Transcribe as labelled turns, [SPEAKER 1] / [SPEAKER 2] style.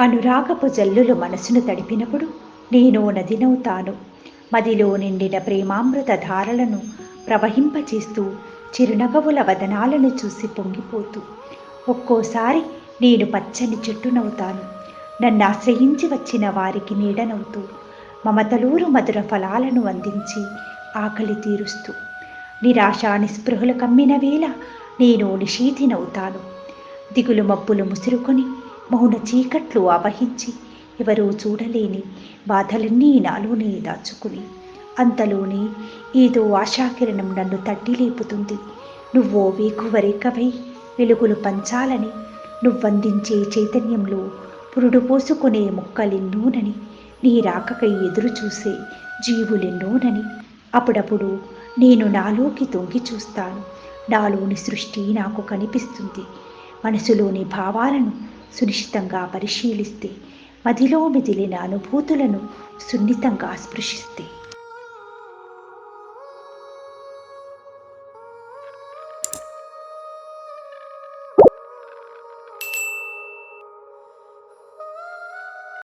[SPEAKER 1] అనురాగపు జల్లులు మనసును తడిపినప్పుడు నేను నదినవుతాను. మదిలో నిండిన ప్రేమామృత ధారలను ప్రవహింపచేస్తూ చిరునగవుల వదనాలను చూసి పొంగిపోతూ ఒక్కోసారి నేను పచ్చని చెట్టునవుతాను. నన్ను ఆశ్రయించి వచ్చిన వారికి నీడనవుతూ మమతలూరు మధుర ఫలాలను అందించి ఆకలి తీరుస్తూ నిరాశ నిస్పృహలు కమ్మిన వేళ నేను నిషీధినవుతాను. దిగులు మబ్బులు ముసురుకొని మౌన చీకట్లు ఆవహించి ఎవరూ చూడలేని బాధలన్నీ నాలోనే దాచుకుని అంతలోనే ఏదో ఆశాకిరణం నన్ను తట్టి లేపుతుంది నువ్వో వేకువరేకవై వెలుగులు పంచాలని నువ్వందించే చైతన్యంలో పురుడు పోసుకునే మొక్కలెన్నోనని నీ రాకకై ఎదురు చూసే జీవులెన్నోనని అప్పుడప్పుడు నేను నాలోకి తొంగి చూస్తాను. నాలోని సృష్టి నాకు కనిపిస్తుంది. మనసులోని భావాలను సునిశ్చితంగా పరిశీలిస్తే మదిలో మిదిలిన అనుభూతులను సున్నితంగా స్పృశిస్తే.